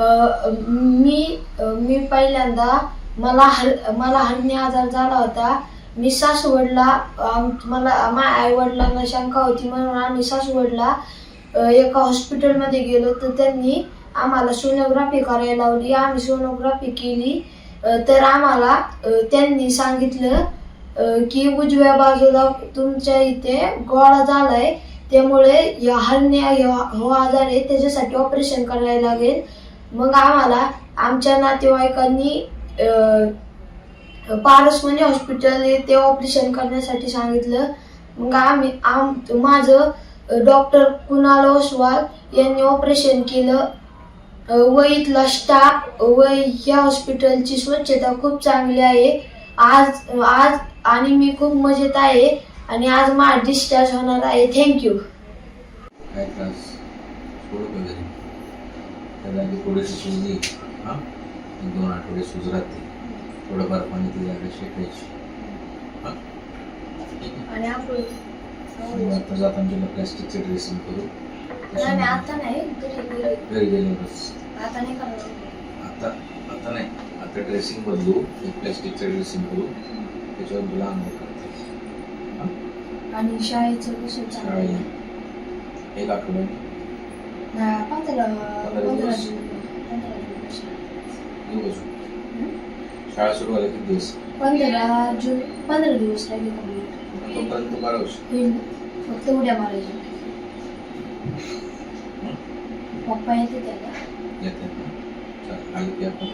मी मी पहिल्यांदा मला हर मला हरणे आजार झाला होता. मी सासवडला वडला मला माझ्या आई वडिलांना शंका होती म्हणून आम्ही सासवडला वडला एका हॉस्पिटलमध्ये गेलो. तर त्यांनी आम्हाला सोनोग्राफी करायला लावली. आम्ही सोनोग्राफी केली. तर आम्हाला त्यांनी सांगितलं की उजव्या बाजूला तुमच्या इथे गोळा झालाय. त्यामुळे या हरण्या हो आजार आहे त्याच्यासाठी ऑपरेशन करायला लागेल. मग आम्हाला आमच्या नातेवाईकांनी पारस म्हणजे हॉस्पिटल ते ऑपरेशन करण्यासाठी सांगितलं. मग आम्ही आम माझं डॉक्टर कुणाल ओसवाल यांनी ऑपरेशन केलं. व इथला स्टाफ व या हॉस्पिटलची स्वच्छता खूप चांगली आहे. आज आज आणि मी खूप मजेत आहे. आणि आज माझा डिस्चार्ज होणार आहे. थँक्यू काय त्रास? सोडू का घरी त्याला आधी थोडीशी सूज दे. हां? एक दोन आठवडे सूज राहते थोडंफार पाणी ती जागा शेकायची. हां? आणि आपण आता जाताना तुला प्लॅस्टिकचं ड्रेसिंग करू. नाही आता नाही. घरी गेल्यावरच आता नाही आता आता नाही. आता ड्रेसिंग बदलू. एक प्लॅस्टिकचं ड्रेसिंग करू. त्याच्यावर तुला करते आणि शाळेचं कसं चालू आहे? एक आठवड्याने नाही, पंधरा पंधरा दिवस. जून पंधरा. दिवस शाळा. सुरू झाल्या किती दिवस? पंधरा जून पंधरा दिवस राहिले. तोपर्यंत बरं होईल फक्त उड्या मारायच्या पप्पा येते त्याला. येते. आली की आपण.